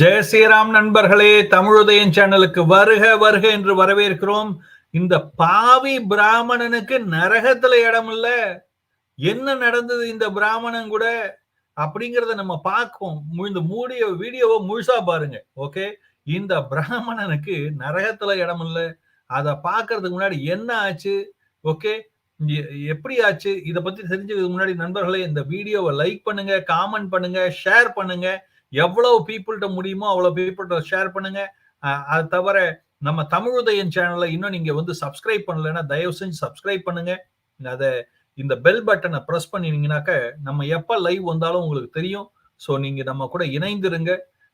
ஜெய ஸ்ரீராம் நண்பர்களே தமிழுதயம் சேனலுக்கு வருக வருக என்று வரவேற்கிறோம். இந்த பாவி பிராமணனுக்கு நரகத்துல இடம் இல்ல. என்ன நடந்தது இந்த பிராமணன் கூட? அப்படிங்கறத நம்ம பார்க்கும் இந்த மூடிய வீடியோவை முழுசா பாருங்க ஓகே இந்த பிராமணனுக்கு நரகத்துல இடம் இல்ல. அதை பாக்குறதுக்கு முன்னாடி என்ன ஆச்சு ஓகே எப்படி ஆச்சு? இதை பத்தி தெரிஞ்சதுக்கு முன்னாடி நண்பர்களே இந்த வீடியோவை லைக் பண்ணுங்க காமெண்ட் பண்ணுங்க ஷேர் பண்ணுங்க. எவ்வளவு பீப்புள்கிட்ட முடியுமோ அவ்வளவு பீப்புள்கிட்ட ஷேர் பண்ணுங்க. அது தவிர நம்ம தமிழுதயன் சேனலை இன்னும் நீங்க வந்து சப்ஸ்கிரைப் பண்ணலைன்னா தயவு செஞ்சு சப்ஸ்கிரைப் பண்ணுங்க. அதை இந்த பெல் பட்டனை ப்ரெஸ் பண்ணினீங்கனாக்க நம்ம எப்ப லைவ் வந்தாலும் உங்களுக்கு தெரியும். ஸோ நீங்க நம்ம கூட இணைந்திருங்க.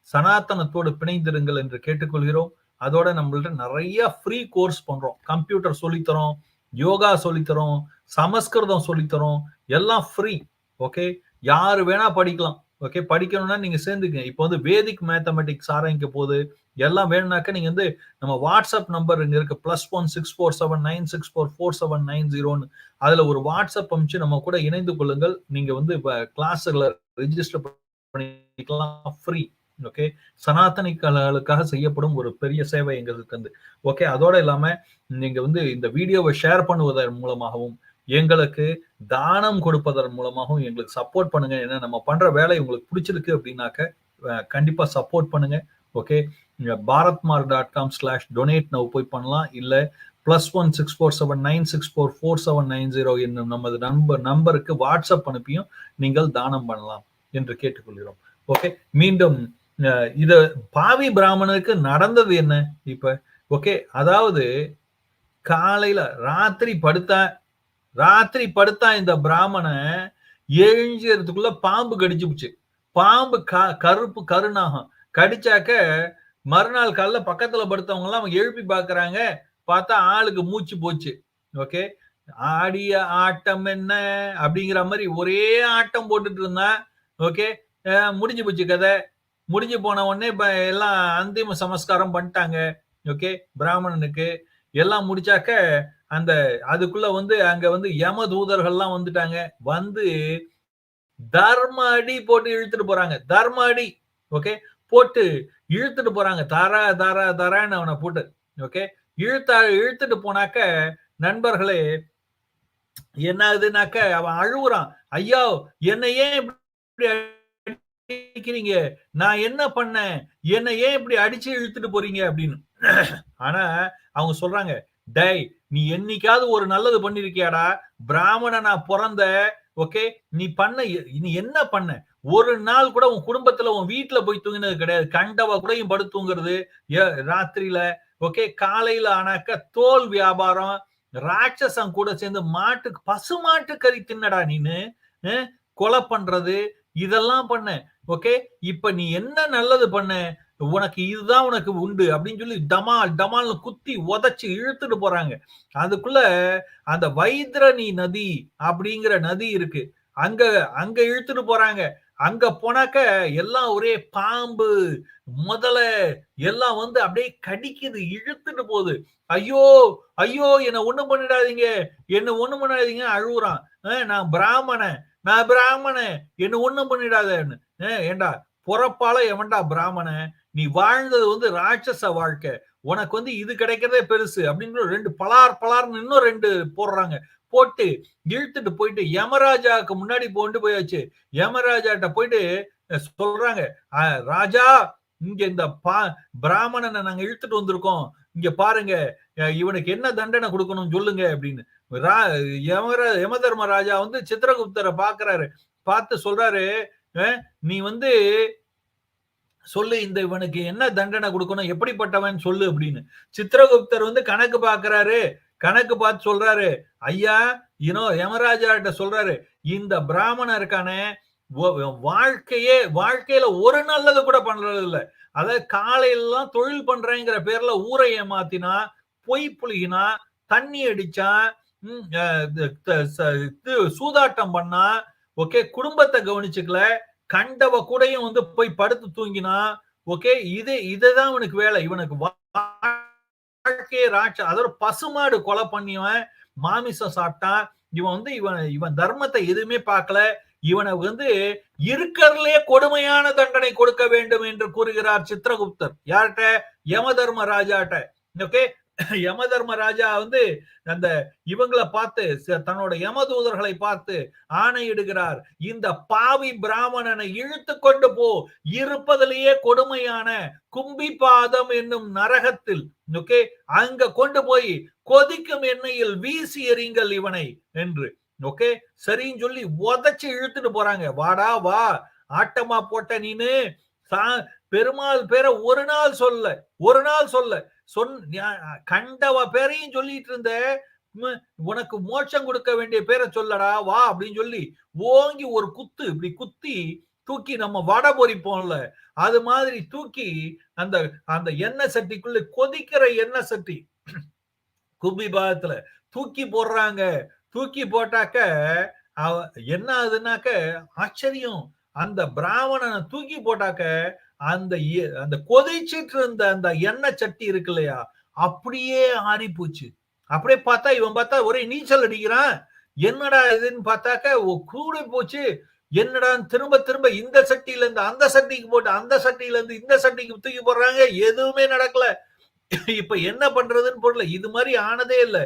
சனாத்தனத்தோடு பிணைந்திருங்கள் என்று கேட்டுக்கொள்கிறோம். அதோட நம்மள்ட்ட நிறைய ஃப்ரீ கோர்ஸ் பண்றோம். கம்ப்யூட்டர் சொல்லித்தரோம் யோகா சொல்லித்தரோம் சமஸ்கிருதம் சொல்லித்தரோம். எல்லாம் ஃப்ரீ ஓகே யாரு வேணா படிக்கலாம். ஓகே படிக்கணும்னா நீங்க சேர்ந்துங்க இப்போ வந்து வேதிக் மேத்தமெட்டிக்ஸ் ஆரம்பிக்க போது எல்லாம் வேணும்னாக்க நீங்க வந்து நம்ம வாட்ஸ்அப் நம்பர் இங்க இருக்கு. Plus one six four seven nine six four four seven nine ஜீரோன்னு அதுல ஒரு வாட்ஸ்அப் அமைச்சு நம்ம கூட இணைந்து கொள்ளுங்கள். நீங்க வந்து இப்போ கிளாஸ்ல ரிஜிஸ்டர் பண்ணிக்கலாம். ஃப்ரீ ஓகே சனாத்தனிகளுக்காக செய்யப்படும் ஒரு பெரிய சேவை எங்களுக்கு வந்து ஓகே அதோட இல்லாம நீங்க வந்து இந்த வீடியோவை ஷேர் பண்ணுவதன் மூலமாகவும் எங்களுக்கு தானம் கொடுப்பதன் மூலமாகவும் எங்களுக்கு சப்போர்ட் பண்ணுங்க. ஏன்னா நம்ம பண்ற வேலை உங்களுக்கு பிடிச்சிருக்கு அப்படின்னாக்க கண்டிப்பா சப்போர்ட் பண்ணுங்க. Okay Bharat mark dot com slash donate now போய் பண்ணலாம். இல்ல plus one six four seven nine six four four seven nine zero என்னும் நமது நம்பர் நம்பருக்கு வாட்ஸ்அப் அனுப்பியும் நீங்கள் தானம் பண்ணலாம் என்று கேட்டுக்கொள்கிறோம். ஓகே மீண்டும் இத பாவி பிராமணனுக்கு நடந்தது என்ன இப்ப? ஓகே அதாவது காலையில ராத்திரி படுத்தா ராத்திரி படுத்தா இந்த பிராமணன் எழுஞ்சதுக்குள்ள பாம்பு கடிச்சுச்சு பாம்பு க கருப்பு கருணாகம் கடிச்சாக்க மறுநாள் காலைல பக்கத்துல படுத்தவங்க எல்லாம் எழுப்பி பாக்குறாங்க. பார்த்தா ஆளுக்கு மூச்சு போச்சு. ஓகே? ஆடிய ஆட்டம் என்ன? அப்படிங்கிற மாதிரி ஒரே ஆட்டம் போட்டுட்டு இருந்தான் ஓகே? முடிஞ்சு போச்சு கதை. முடிஞ்சு போன உடனே இப்ப எல்லாம் அந்திம சமஸ்காரம் பண்ணிட்டாங்க. ஓகே? பிராமணனுக்கு. எல்லாம் முடிச்சாக்க அந்த அதுக்குள்ள வந்து அங்க வந்து யம தூதர்கள்லாம் வந்துட்டாங்க. வந்து தர்ம அடி போட்டு இழுத்துட்டு போறாங்க. தர்ம அடி ஓகே போட்டு இழுத்துட்டு போறாங்க. தாரா தாரா தாரான்னு அவனை போட்டு ஓகே இழுத்தா இழுத்துட்டு போனாக்க நண்பர்களே என்ன ஆகுதுனாக்க அவன் அழுகுறான் ஐயா என்னை ஏன் இப்படி அடிக்கிறீங்க? நான் என்ன பண்ணேன்? என்ன ஏன் இப்படி அடிச்சு இழுத்துட்டு போறீங்க அப்படின்னு. ஆனா அவங்க சொல்றாங்க டை நீ என்னைக்காவது ஒரு நல்லது பண்ணிருக்கியாடா? பிராமணனா பிறந்த ஓகே நீ பண்ண நீ என்ன பண்ண? ஒரு நாள் கூட உன் குடும்பத்துல உன் வீட்டுல போய் தூங்கினது கிடையாது. கண்டவ கூடயும் படு தூங்குறது ராத்திரியில ஓகே காலையில ஆனாக்க தோல் வியாபாரம் ராட்சசம் கூட சேர்ந்து மாட்டுக்கு பசு மாட்டு கறி தின்னடா நீனு கொலை பண்றது இதெல்லாம் பண்ண ஓகே இப்ப நீ என்ன நல்லது பண்ண? உனக்கு இதுதான் உனக்கு உண்டு அப்படின்னு சொல்லி டமால் டமால்னு குத்தி உதச்சி இழுத்துட்டு போறாங்க. அதுக்குள்ள அந்த வைத்திரணி நதி அப்படிங்கிற நதி இருக்கு. அங்க அங்க இழுத்துட்டு போறாங்க. அங்க போனாக்க எல்லாம் ஒரே பாம்பு முதல எல்லாம் வந்து அப்படியே கடிக்குது இழுத்துட்டு போகுது. ஐயோ ஐயோ என்ன ஒண்ணும் பண்ணிடாதீங்க. என்ன ஒண்ணும் பண்ணாதீங்க அழுகுறான் நான் பிராமணன். நான் பிராமணன். என்ன ஒண்ணும் பண்ணிடாதேன்னு. ஏண்டா புறப்பால எவன்டா பிராமணன்? நீ வாழ்ந்தது வந்து ராட்சச வாழ்க்கை. உனக்கு வந்து இது கிடைக்கிறதே பெருசு அப்படின்னு ரெண்டு பலார் பலார்னு இன்னும் ரெண்டு போடுறாங்க. போட்டு இழுத்துட்டு போயிட்டு யமராஜாவுக்கு முன்னாடி கொண்டு போயாச்சு. யமராஜாட்ட போயிட்டு சொல்றாங்க ராஜா இங்க இந்த பா பிராமணனை நாங்க இழுத்துட்டு வந்திருக்கோம். இங்க பாருங்க இவனுக்கு என்ன தண்டனை கொடுக்கணும் சொல்லுங்க அப்படின்னு. யம யமதர்ம ராஜா வந்து சித்திரகுப்தரை பாக்குறாரு. பார்த்து சொல்றாரு நீ வந்து சொல்லு இந்த இவனுக்கு என்ன தண்டனை கொடுக்கணும் எப்படிப்பட்டவன் சொல்லு அப்படின்னு. சித்திரகுப்தர் வந்து கணக்கு பாக்குறாரு கணக்கு பார்த்து சொல்றாரு ஐயா இனோ யமராஜாட்ட சொல்றாரு இந்த பிராமணன் இருக்கானே வாழ்க்கையே வாழ்க்கையில ஒரு நல்லது கூட பண்றது இல்ல அதாவது காலையிலாம் தொழில் பண்றேங்கிற பேர்ல ஊரை ஏமாத்தினா பொய் புளிகினா தண்ணி அடிச்சா சூதாட்டம் பண்ணா ஓகே குடும்பத்தை கவனிச்சுக்கல கண்டவ கூடயும் வந்து போய் படுத்து தூங்கினா ஓகே இது இதுதான் இவனுக்கு வேலை. இவனுக்கு வாழ்க்கையே ராட்ச அதோட பசுமாடு கொலை பண்ணிவன் மாமிசம் சாப்பிட்டான் இவன் வந்து இவன் இவன் தர்மத்தை எதுவுமே பார்க்கல. இவனை வந்து இருக்கிறதுலே கொடுமையான தண்டனை கொடுக்க வேண்டும் என்று கூறுகிறார் சித்திரகுப்தர். யார்கிட்ட? யம தர்ம ராஜாட்ட. ஓகே யம தர்ம ராஜா வந்து அந்த இவங்களை பார்த்து தன்னோட யமதூதர்களை பார்த்து ஆணையிடுகிறார். இந்த பாவி பிராமணனை இழுத்து கொண்டு போ. இருப்பதிலேயே கொடுமையான கும்பி பாதம் என்னும் நரகத்தில் ஓகே அங்க கொண்டு போய் கொதிக்கும் எண்ணெயில் வீசி எறிங்கள் இவனை என்று ஓகே சரின்னு சொல்லி உதச்சு இழுத்துட்டு போறாங்க. வாடா வா ஆட்டமா போட்ட நீனு பெருமாள் பேரை ஒரு நாள் சொல்ல ஒரு நாள் சொல்ல. சொன் கண்டவ பேரையும் சொல்லிட்டு இருந்த உனக்கு மோட்சம் கொடுக்க வேண்டிய பேரை சொல்லடா வா அப்படின்னு சொல்லி ஓங்கி ஒரு குத்து இப்படி குத்தி தூக்கி நம்ம வடை பொறிப்போம்ல அது மாதிரி தூக்கி அந்த அந்த எண்ணெய் சட்டிக்குள்ள கொதிக்கிற எண்ணெய் சட்டி குபி பாகத்துல தூக்கி போடுறாங்க. தூக்கி போட்டாக்க என்ன ஆகுதுனாக்க ஆச்சரியம். அந்த பிராமணனை தூக்கி போட்டாக்க அந்த அந்த கொதிச்சிட்டு இருந்த அந்த எண்ணெய் சட்டி இருக்கு இல்லையா? அப்படியே ஆறி போச்சு அப்படியே பார்த்தா இவன் பார்த்தா ஒரே நீச்சல் அடிக்கிறான். என்னடா இதுன்னு பார்த்தாக்க கூடி போச்சு. என்னடா திரும்ப திரும்ப இந்த சட்டியில இருந்து அந்த சட்டிக்கு போட்டு அந்த சட்டியில இருந்து இந்த சட்டிக்கு தூக்கி போடுறாங்க. எதுவுமே நடக்கல. இப்ப என்ன பண்றதுன்னு போடல இது மாதிரி ஆனதே இல்லை.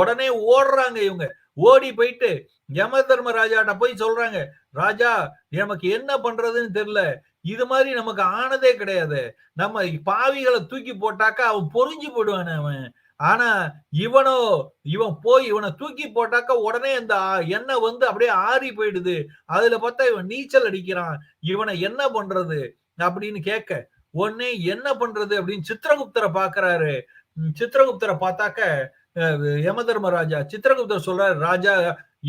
உடனே ஓடுறாங்க இவங்க. ஓடி போயிட்டு யம தர்ம ராஜாட்ட போய் சொல்றாங்க. ராஜா நமக்கு என்ன பண்றதுன்னு தெரியல. இது மாதிரி நமக்கு ஆனதே கிடையாது. நம்ம பாவிகளை தூக்கி போட்டாக்கா அவன் பொறிஞ்சு போடுவான் அவன். ஆனா இவனோ இவன் போய் இவனை தூக்கி போட்டாக்க உடனே இந்த எண்ணெய் வந்து அப்படியே ஆறி போயிடுது. அதுல பார்த்தா இவன் நீச்சல் அடிக்கிறான். இவனை என்ன பண்றது அப்படின்னு கேட்க உடனே என்ன பண்றது? அப்படின்னு சித்திரகுப்தரை பாக்குறாரு சித்திரகுப்தரை பார்த்தாக்க யம தர்மராஜா சித்திரகுப்தர் சொல்றாரு ராஜா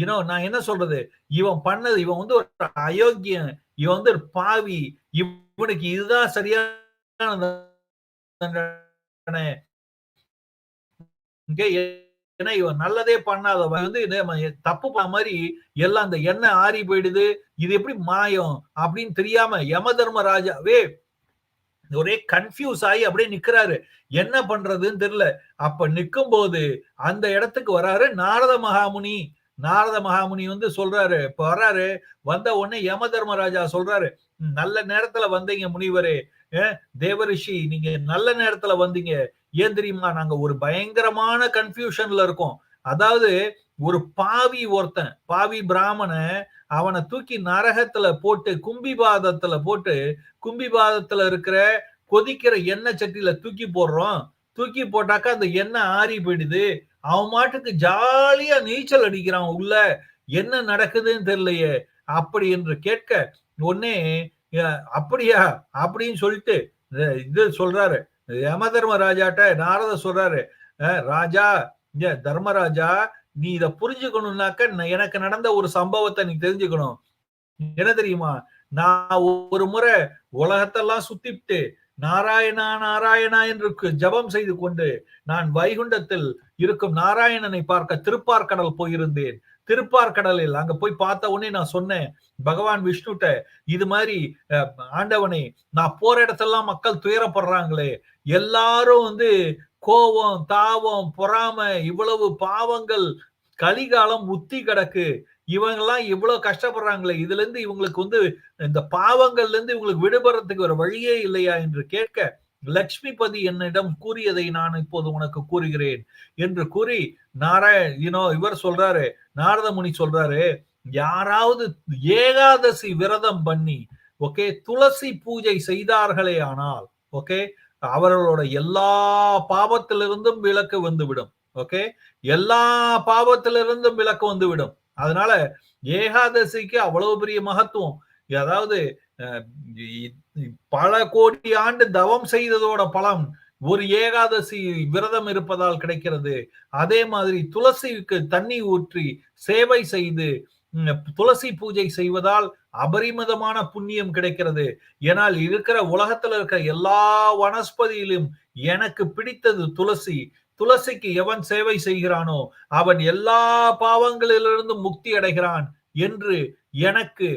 இனோ நான் என்ன சொல்றது? இவன் பண்ணது இவன் வந்து ஒரு அயோக்கியன். இவன் வந்து ஒரு பாவி. இவனுக்கு இதுதான் சரியான ஏன்னா இவன் நல்லதே பண்ணாதவன் வந்து தப்பு பண்ண மாதிரி எல்லாம் அந்த எண்ணெய் ஆறி போயிடுது இது எப்படி மாயம் அப்படின்னு தெரியாம யம தர்மராஜாவே ஒரே கன்ஃபியூஸ் ஆகி அப்படியே நிக்கிறாரு. என்ன பண்றதுன்னு தெரியல. அப்ப நிக்கும் போது அந்த இடத்துக்கு வராரு நாரத மகாமுனி. நாரத மகாமுனி வந்து சொல்றாரு இப்ப வர்றாரு வந்த உடனே யம தர்மராஜா சொல்றாரு நல்ல நேரத்துல வந்தீங்க முனிவரே. தேவரிஷி நீங்க நல்ல நேரத்துல வந்தீங்க. ஏன் தெரியுமா? நாங்க ஒரு பயங்கரமான கன்ஃபியூஷன்ல இருக்கோம். அதாவது ஒரு பாவி ஒருத்தன் பாவி பிராமண அவனை தூக்கி நரகத்துல போட்டு கும்பி பாதத்துல போட்டு கும்பி பாதத்துல இருக்கிற கொதிக்கிற எண்ணெய் சட்டியில தூக்கி போடுறோம். தூக்கி போட்டாக்கா அந்த எண்ணெய் ஆறி போயிடுது. அவன் மாட்டுக்கு ஜாலியா நீச்சல் அடிக்கிறான் உள்ள. என்ன நடக்குதுன்னு தெரியலையே. அப்படி என்று கேட்க உடனே அப்படியா? அப்படின்னு சொல்லிட்டு இது சொல்றாரு. யம தர்மராஜாட்ட நாரத சொல்றாரு. ராஜா தர்மராஜா நீ இத புரிஞ்சுக்கணும்னாக்க எனக்கு நடந்த ஒரு சம்பவத்தை நீ தெரிஞ்சுக்கணும். என்ன தெரியுமா? நான் ஒரு முறை உலகத்தெல்லாம் சுத்திட்டு நாராயணா நாராயணா என்று ஜபம் செய்து கொண்டு நான் வைகுண்டத்தில் இருக்கும் நாராயணனை பார்க்க திருப்பார்கடல் போயிருந்தேன். திருப்பார்கடலில் அங்க போய் பார்த்த உடனே நான் சொன்னேன் பகவான் விஷ்ணுட்ட இது மாதிரி ஆண்டவனே நான் போற இடத்தெல்லாம் மக்கள் துயரப்படுறாங்களே. எல்லாரும் வந்து கோபம் தாவம் பொறாம இவ்வளவு பாவங்கள் கலிகாலம் உத்தி கிடக்கு. இவங்கெல்லாம் இவ்வளவு கஷ்டப்படுறாங்களே இதுல இருந்து இவங்களுக்கு வந்து இந்த பாவங்கள்ல இருந்து இவங்களுக்கு விடுபடுறதுக்கு ஒரு வழியே இல்லையா என்று கேட்க லக்ஷ்மிபதி என்னிடம் கூறியதை நான் இப்போது உனக்கு கூறுகிறேன் என்று கூறி நாராயணோ இவர் சொல்றாரு நாரத முனி சொல்றாரு யாராவது ஏகாதசி விரதம் பண்ணி ஓகே துளசி பூஜை செய்தார்களே ஆனால் ஓகே அவர்களோட எல்லா பாவத்திலிருந்தும் விளக்கு வந்துவிடும் ஓகே எல்லா பாவத்திலிருந்தும் விளக்கு வந்துவிடும் அதனால ஏகாதசிக்கு அவ்வளவு பெரிய மகத்துவம். அதாவது பல கோடி ஆண்டு தவம் செய்ததோட பலம் ஒரு ஏகாதசி விரதம் இருப்பதால் கிடைக்கிறது. அதே மாதிரி துளசிக்கு தண்ணி ஊற்றி சேவை செய்து துளசி பூஜை செய்வதால் அபரிமிதமான புண்ணியம் கிடைக்கிறது. ஏனால் இருக்கிற உலகத்துல இருக்கிற எல்லா வனஸ்பதியிலும் எனக்கு பிடித்தது துளசி. துளசிக்கு எவன் சேவை செய்கிறானோ அவன் எல்லா பாவங்களிலிருந்தும் முக்தி அடைகிறான் என்று எனக்கு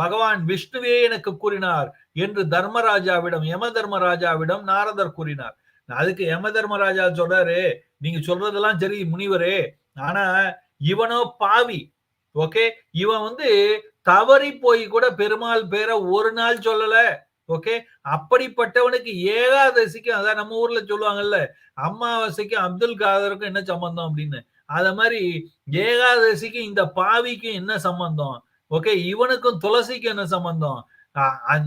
பகவான் விஷ்ணுவே எனக்கு கூறினார் என்று தர்மராஜாவிடம் யம தர்மராஜாவிடம் நாரதர் கூறினார். அதுக்கு யம தர்மராஜா சொல்றாரு நீங்க சொல்றதெல்லாம் சரி முனிவரே. ஆனா இவனோ பாவி ஓகே இவன் வந்து தவறி போய் கூட பெருமாள் பேரை ஒரு நாள் சொல்லல. ஓகே அப்படிப்பட்டவனுக்கு ஏகாதசிக்கும் அதான் நம்ம ஊர்ல சொல்லுவாங்கல்ல அமாவாசைக்கும் அப்துல் காதருக்கும் என்ன சம்பந்தம் அப்படின்னு? அத மாதிரி ஏகாதசிக்கும் இந்த பாவிக்கும் என்ன சம்பந்தம்? ஓகே இவனுக்கும் துளசிக்கும் என்ன சம்பந்தம்?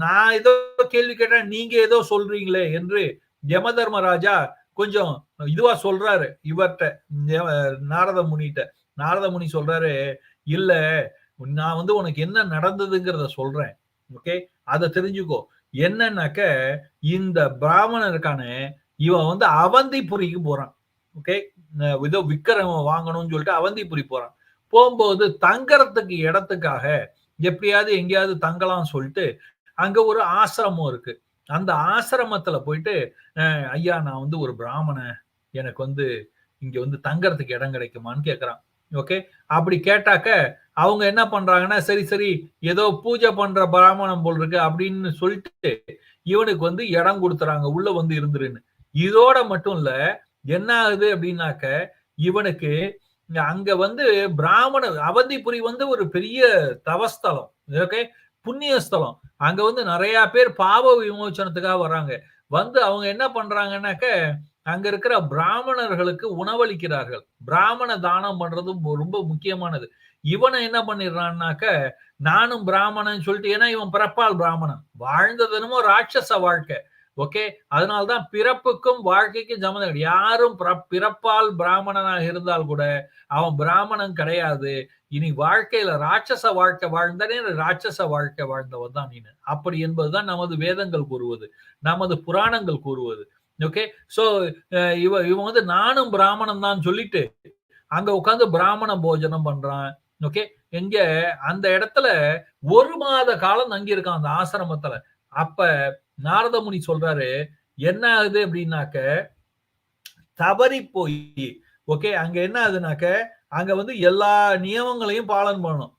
நான் ஏதோ கேள்வி கேட்டேன் நீங்க ஏதோ சொல்றீங்களே என்று யம தர்மராஜா கொஞ்சம் இதுவா சொல்றாரு. இவர்கிட்ட நாரத முனிட்ட நாரத முனி சொல்றாரு இல்ல நான் வந்து உனக்கு என்ன நடந்ததுங்கிறத சொல்றேன். ஓகே அதை தெரிஞ்சுக்கோ. என்னன்னாக்க இந்த பிராமணருக்கான இவன் வந்து அவந்திபுரிக்கு போறான். ஓகே ஏதோ விக்கிரமம் வாங்கணும்னு சொல்லிட்டு அவந்திபுரி போறான். போகும்போது தங்கறதுக்கு இடத்துக்காக எப்படியாவது எங்கேயாவது தங்கலாம் சொல்லிட்டு அங்க ஒரு ஆசிரமம் இருக்கு. அந்த ஆசிரமத்துல போயிட்டு ஐயா நான் வந்து ஒரு பிராமண எனக்கு வந்து இங்க வந்து தங்கறதுக்கு இடம் கிடைக்குமான்னு கேக்குறான். ஓகே அப்படி கேட்டாக்க அவங்க என்ன பண்றாங்கன்னா சரி சரி ஏதோ பூஜை பண்ற பிராமணம் போல் இருக்கு அப்படின்னு சொல்லிட்டு இவனுக்கு வந்து இடம் கொடுத்துறாங்க உள்ள வந்து இருந்துருன்னு. இதோட மட்டும் இல்ல என்ன ஆகுது அப்படின்னாக்க இவனுக்கு அங்க வந்து பிராமண அவந்திபுரி வந்து ஒரு பெரிய தவஸ்தலம் ஓகே புண்ணிய ஸ்தலம் அங்க வந்து நிறைய பேர் பாவ விமோச்சனத்துக்காக வர்றாங்க. வந்து அவங்க என்ன பண்றாங்கன்னாக்க அங்க இருக்கிற பிராமணர்களுக்கு உணவளிக்கிறார்கள். பிராமண தானம் பண்றதும் ரொம்ப முக்கியமானது. இவனை என்ன பண்ணிடுறான்னாக்க நானும் பிராமணன் சொல்லிட்டு ஏன்னா இவன் பிறப்பால் பிராமணன். வாழ்ந்ததுனமோ ராட்சச வாழ்க்கை. ஓகே? அதனால்தான் பிறப்புக்கும் வாழ்க்கைக்கும் சம்மந்தம் யாரும் பிறப்பால் பிராமணனாக இருந்தால் கூட அவன் பிராமணன் கிடையாது. இனி வாழ்க்கையில ராட்சச வாழ்க்கை வாழ்ந்தனே ராட்சச வாழ்க்கை வாழ்ந்தவன் தான் நீனு. அப்படி என்பதுதான் நமது வேதங்கள் கூறுவது. நமது புராணங்கள் கூறுவது. ஓகே சோ uh, இவ இவன் வந்து நானும் பிராமணன் தான் சொல்லிட்டு அங்க உட்காந்து பிராமண போஜனம் பண்றான். ஓகே எங்க அந்த இடத்துல ஒரு மாத காலம் தங்கி இருக்கான் அந்த ஆசிரமத்துல. அப்ப நாரதமுனி சொல்றாரு என்ன ஆகுது? அப்படின்னாக்க தவறி போய். ஓகே அங்க என்ன ஆகுதுனாக்க அங்க வந்து எல்லா நியமங்களையும் பாலன் பண்ணணும்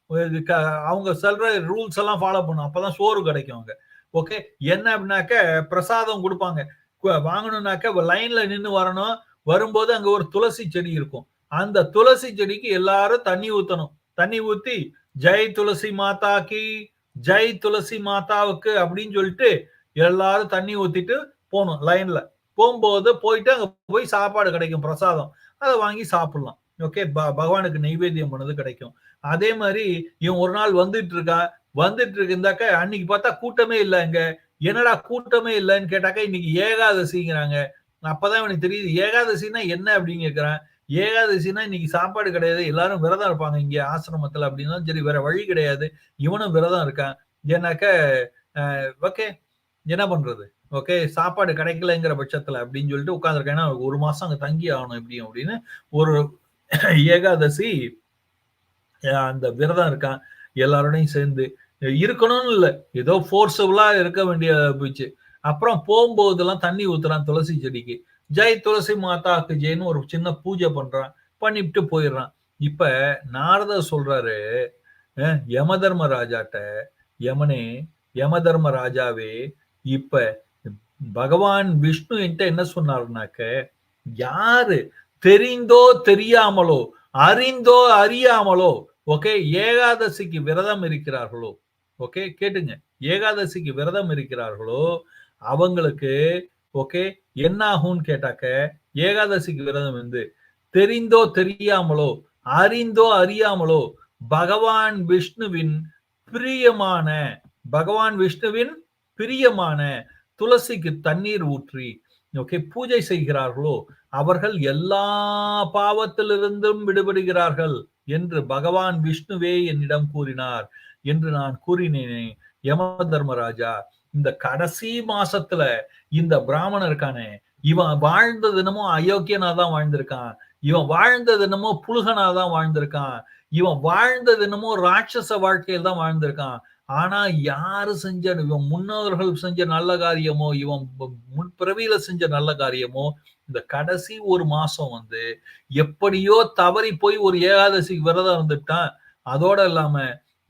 அவங்க சொல்ற ரூல்ஸ் எல்லாம் ஃபாலோ பண்ணும். அப்பதான் சோறு கிடைக்கும் அங்க. ஓகே என்ன அப்படின்னாக்க பிரசாதம் கொடுப்பாங்க. வாங்கணும்னாக்க லைன்ல நின்று வரணும். வரும்போது அங்க ஒரு துளசி செடி இருக்கும். அந்த துளசி செடிக்கு எல்லாரும் தண்ணி ஊத்தணும். தண்ணி ஊத்தி ஜெய் துளசி மாதாக்கு ஜெய் துளசி மாதாவுக்கு அப்படின்னு சொல்லிட்டு எல்லாரும் தண்ணி ஊத்திட்டு போகணும் லைன்ல போகும்போது போயிட்டு அங்க போய் சாப்பாடு கிடைக்கும் பிரசாதம். அதை வாங்கி சாப்பிடலாம். ஓகே? பகவானுக்கு நைவேத்தியம் பண்ணது கிடைக்கும். அதே மாதிரி இவன் ஒரு நாள் வந்துட்டு இருக்கா வந்துட்டு இருந்தாக்க அன்னைக்கு பார்த்தா கூட்டமே இல்லை இங்க என்னடா கூட்டமே இல்லைன்னு கேட்டாக்கா இன்னைக்கு ஏகாதசிங்கிறாங்க. அப்பதான் இவனுக்கு தெரியுது ஏகாதசின்னா என்ன அப்படின்னு கேட்கிறான் ஏகாதசினா இன்னைக்கு சாப்பாடு கிடையாது எல்லாரும் விரதம் இருப்பாங்க இங்க ஆசிரமத்துல அப்படின்னா சரி வேற வழி கிடையாது. இவனும் விரதம் இருக்கான். ஏன்னாக்க ஓகே என்ன பண்றது? ஓகே சாப்பாடு கிடைக்கலங்கிற பட்சத்துல அப்படின்னு சொல்லிட்டு உட்காந்துருக்கேன் ஏன்னா ஒரு மாசம் அங்க தங்கி ஆகணும் எப்படியும் அப்படின்னு ஒரு ஏகாதசி அந்த விரதம் இருக்கான். எல்லாரோடையும் சேர்ந்து இருக்கணும்னு இல்லை. ஏதோ ஃபோர்ஸபுளா இருக்க வேண்டியதாக போச்சு. அப்புறம் போகும்போதெல்லாம் தண்ணி ஊத்துறான் துளசி செடிக்கு. ஜெய் துளசி மாதாக்கு ஜெயின்னு ஒரு சின்ன பூஜை பண்றான். பண்ணிவிட்டு போயிடுறான். இப்ப நாரதர் சொல்றாரு யம தர்ம ராஜாட்ட யமனே யம தர்ம ராஜாவே இப்ப பகவான் விஷ்ணு என்கிட்ட என்ன சொன்னாருனாக்க யாரு தெரிந்தோ தெரியாமலோ அறிந்தோ அறியாமலோ ஓகே ஏகாதசிக்கு விரதம் இருக்கிறார்களோ ஓகே கேட்டுங்க. ஏகாதசிக்கு விரதம் இருக்கிறார்களோ அவங்களுக்கு ஓகே என்ன ஆகும்னு கேட்டாக்க ஏகாதசிக்கு விரதம் வந்து தெரிந்தோ தெரியாமலோ அறிந்தோ அறியாமலோ பகவான் விஷ்ணுவின் பிரியமான பகவான் விஷ்ணுவின் பிரியமான துளசிக்கு தண்ணீர் ஊற்றி ஓகே பூஜை செய்கிறார்களோ அவர்கள் எல்லா பாவத்திலிருந்தும் விடுபடுகிறார்கள் என்று பகவான் விஷ்ணுவே என்னிடம் கூறினார். என்று நான் கூறினேனே யம தர்மராஜா இந்த கடைசி மாசத்துல இந்த பிராமணர் இருக்கானே இவன் வாழ்ந்த தினமும் அயோக்கியனா தான் வாழ்ந்திருக்கான் இவன் வாழ்ந்த தினமும் புழுகனா தான் வாழ்ந்திருக்கான் இவன் வாழ்ந்த தினமும் ராட்சச வாழ்க்கையில் தான் வாழ்ந்திருக்கான். ஆனா யாரு செஞ்ச இவன் முன்னோர்கள் செஞ்ச நல்ல காரியமோ இவன் முற்பிறவியில செஞ்ச நல்ல காரியமோ இந்த கடைசி ஒரு மாசம் வந்து எப்படியோ தவறி போய் ஒரு ஏகாதசிக்கு விரதம் இருந்துட்டான். அதோட இல்லாம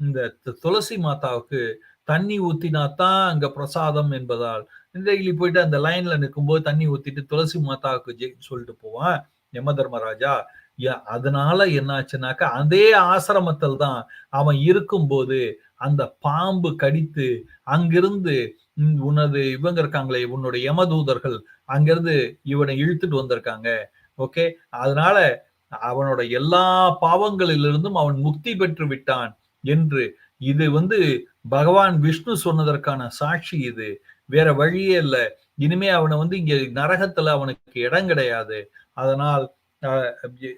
இந்த துளசி மாதாவுக்கு தண்ணி ஊத்தினா தான் அங்க பிரசாதம் என்பதால் டெய்லி போயிட்டு அந்த லைன்ல நிற்கும்போது தண்ணி ஊத்திட்டு துளசி மாதாவுக்கு சொல்லிட்டு போவான் யம தர்மராஜா. அதனால என்னாச்சுனாக்கா அதே ஆசிரமத்தில் தான் அவன் இருக்கும்போது அந்த பாம்பு கடித்து அங்கிருந்து உனது இவங்க இருக்காங்களே உன்னுடைய யமதூதர்கள் அங்கிருந்து இவனை இழுத்துட்டு வந்திருக்காங்க. ஓகே? அதனால அவனோட எல்லா பாவங்களிலிருந்தும் அவன் முக்தி பெற்று விட்டான். என்று இது வந்து பகவான் விஷ்ணு சொன்னதற்கான சாட்சி இது. வேற வழியே இல்லை. இனிமே அவனை வந்து இங்க நரகத்துல அவனுக்கு இடம் கிடையாது. அதனால்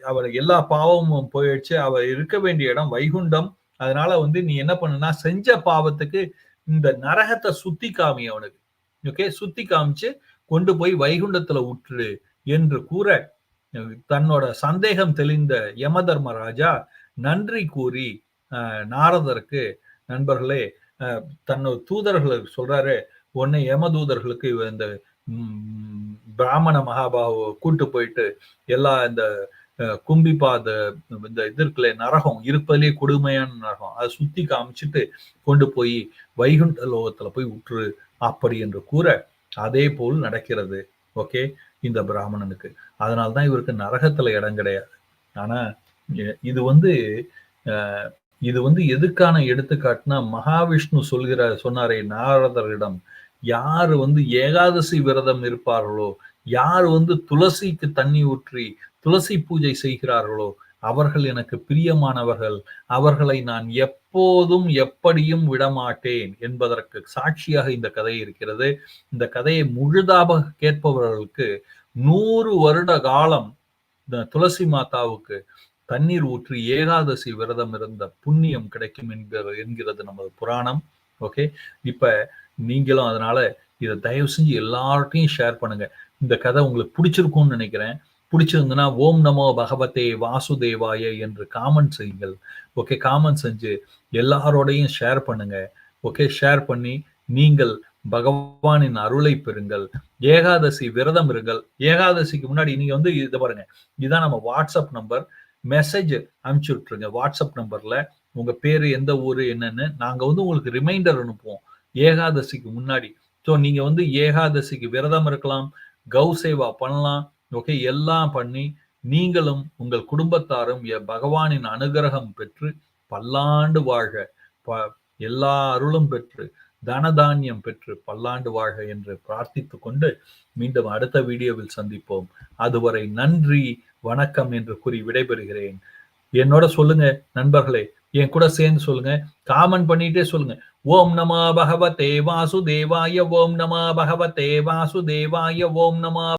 அவர் எல்லா பாவமும் போயிடுச்சு. அவர் இருக்க வேண்டிய இடம் வைகுண்டம். அதனால வந்து நீ என்ன பண்ணுனா செஞ்ச பாவத்துக்கு இந்த நரகத்தை சுத்தி காமி அவனுக்கு. ஓகே? சுத்தி காமிச்சு கொண்டு போய் வைகுண்டத்துல உற்று என்று கூற தன்னோட சந்தேகம் தெளிந்த யம தர்மராஜா நன்றி கூறி நாரதருக்கு நண்பர்களே தன்னோட தூதர்களுக்கு சொல்றாரு உன்னை யமதூதர்களுக்கு இந்த பிராமண மகாபாவ கூட்டு போயிட்டு எல்லா இந்த கும்பிப்பாத இந்த இது நரகம் இருப்பதிலே கொடுமையான நரகம் அதை சுத்தி காமிச்சிட்டு கொண்டு போய் வைகுண்ட லோகத்துல போய் உற்று அப்படி என்று கூற அதே போல் நடக்கிறது. ஓகே? இந்த பிராமணனுக்கு. அதனால்தான் இவருக்கு நரகத்துல இடம் கிடையாது. ஆனா இது வந்து இது வந்து எதுக்கான எடுத்துக்காட்டுனா மகாவிஷ்ணு சொல்கிறார் சொன்னாரே நாரதரிடம் யார் வந்து ஏகாதசி விரதம் இருப்பார்களோ யார் வந்து துளசிக்கு தண்ணி ஊற்றி துளசி பூஜை செய்கிறார்களோ அவர்கள் எனக்கு பிரியமானவர்கள். அவர்களை நான் எப்போதும் எப்படியும் விடமாட்டேன் என்பதற்கு சாட்சியாக இந்த கதை இருக்கிறது. இந்த கதையை முழுதாக கேட்பவர்களுக்கு நூறு வருட காலம் துளசி மாதாவுக்கு தண்ணீர் ஊற்றி ஏகாதசி விரதம் இருந்த புண்ணியம் கிடைக்கும் என்கிற என்கிறது நமது புராணம். ஓகே? இப்ப நீங்களும் அதனால இதை தயவு செஞ்சு எல்லார்ட்டையும் ஷேர் பண்ணுங்க. இந்த கதை உங்களுக்கு பிடிச்சிருக்கும்னு நினைக்கிறேன். பிடிச்சிருந்ததுன்னா ஓம் நமோ பகவதே வாசுதேவாய என்று காமெண்ட் செய்யுங்கள். ஓகே? காமெண்ட் செஞ்சு எல்லாரோடையும் ஷேர் பண்ணுங்க. ஓகே? ஷேர் பண்ணி நீங்கள் பகவானின் அருளை பெறுங்கள். ஏகாதசி விரதம் இருங்கள். ஏகாதசிக்கு முன்னாடி நீங்க வந்து இதை பாருங்க. இதுதான் நம்ம வாட்ஸ்அப் நம்பர் மெசேஜ் அனுப்பிச்சி விட்டுருங்க. வாட்ஸ்அப் நம்பர்ல உங்க பேரு எந்த ஊரு என்னன்னு. நாங்க வந்து உங்களுக்கு ரிமைண்டர் அனுப்புவோம். ஏகாதசிக்கு முன்னாடி. ஸோ நீங்க வந்து ஏகாதசிக்கு விரதம் இருக்கலாம் கௌ சேவா பண்ணலாம். ஓகே எல்லாம் பண்ணி நீங்களும் உங்கள் குடும்பத்தாரும் பகவானின் அனுகிரகம் பெற்று பல்லாண்டு வாழ்க. ப எல்லா அருளும் பெற்று தனதானியம் பெற்று பல்லாண்டு வாழ்க என்று பிரார்த்தித்து கொண்டு மீண்டும் அடுத்த வீடியோவில் சந்திப்போம். அதுவரை நன்றி வணக்கம் என்று கூறி விடைபெறுகிறேன். என்னோட சொல்லுங்க நண்பர்களே. என் கூட சேர்ந்து சொல்லுங்க காமன் பண்ணிட்டே சொல்லுங்க. ஓம் நம பகவதே வாசுதேவாய ஓம் நம பகவதே வாசுதேவாய ஓம் நமா